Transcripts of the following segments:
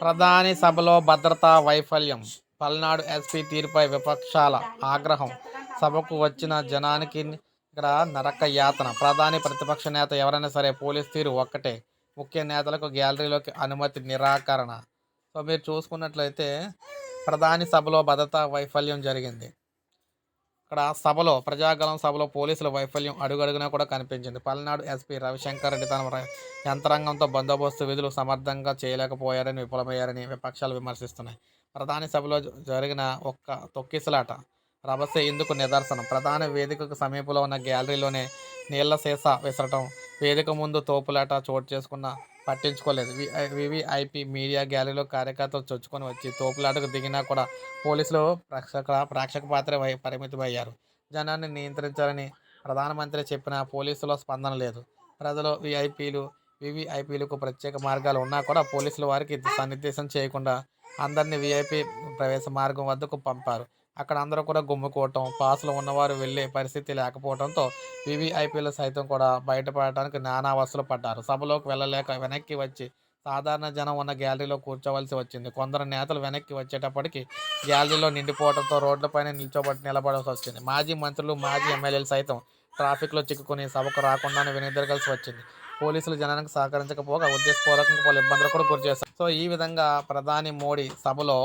ప్రధాని సభలో భద్రతా వైఫల్యం. పల్నాడు ఎస్పీ తీరుపై విపక్షాల ఆగ్రహం. సభకు వచ్చిన జనానికి ఇక్కడ నరక యాతన. ప్రధాని ప్రతిపక్ష నేత ఎవరైనా సరే పోలీస్ తీరు ఒక్కటే. ముఖ్య నేతలకు గ్యాలరీలోకి అనుమతి నిరాకరణ. సో మీరు చూసుకున్నట్లయితే ప్రధాని సభలో భద్రతా వైఫల్యం జరిగింది. ఇక్కడ సభలో ప్రజాగలం సభలో పోలీసుల వైఫల్యం అడుగడుగునా కూడా కనిపించింది. పల్నాడు ఎస్పీ రవిశంకర్ రెడ్డి తన యంత్రాంగంతో బందోబస్తు విధులు సమర్థంగా చేయలేకపోయారని విఫలమయ్యారని విపక్షాలు విమర్శిస్తున్నాయి. ప్రధాని సభలో జరిగిన ఒక్క తొక్కిసలాట రభసే ఇందుకు నిదర్శనం. ప్రధాన వేదికకు సమీపంలో ఉన్న గ్యాలరీలోనే నీళ్ళ సీసా విసరటం వేదిక ముందు తోపులాట చోటు చేసుకున్న పట్టించుకోలేదు. వివిఐపి మీడియా గ్యాలరీలో కార్యకర్తలు చొచ్చుకొని వచ్చి తోపులాటకు దిగినా కూడా పోలీసులు ప్రేక్షక ప్రేక్షక పాత్ర పరిమితమయ్యారు. జనాన్ని నియంత్రించాలని ప్రధానమంత్రి చెప్పిన పోలీసుల స్పందన లేదు. ప్రజలు విఐపీలు వివిఐపీలకు ప్రత్యేక మార్గాలు ఉన్నా కూడా పోలీసులు వారికి సన్నిర్దేశం చేయకుండా అందరినీ వీఐపీ ప్రవేశ మార్గం వద్దకు పంపారు. అక్కడ అందరూ కూడా గుమ్ముకోవటం పాసులు ఉన్నవారు వెళ్ళే పరిస్థితి లేకపోవడంతో వివిఐపీలు సైతం కూడా బయటపడటానికి నానా అవస్థలు పడ్డారు. సభలోకి వెళ్ళలేక వెనక్కి వచ్చి సాధారణ జనం ఉన్న గ్యాలరీలో కూర్చోవలసి వచ్చింది. కొందరు నేతలు వెనక్కి వచ్చేటప్పటికి గ్యాలరీలో నిండిపోవడంతో రోడ్లపైన నిల్చోబట్టి నిలబడాల్సి వచ్చింది. మాజీ మంత్రులు మాజీ ఎమ్మెల్యేలు సైతం ట్రాఫిక్లో చిక్కుకుని సభకు రాకుండానే వెనుదిరగాల్సి వచ్చింది. పోలీసులు జనానికి సహకరించకపోగా ఉద్దేశపూర్వకంగా పలు ఇబ్బందులు కూడా గురి చేశారు. సో ఈ విధంగా ప్రధాని మోడీ సభలో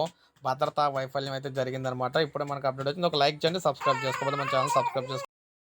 భద్రతా వైఫల్యం అయితే జరిగిందనమాట ఇప్పుడు మనకు అప్డేట్ వచ్చింది. ఒక లైక్ చేయండి సబ్స్క్రైబ్ చేసుకోకపోతే మన ఛానల్ సబ్స్క్రైబ్ చేసుకోండి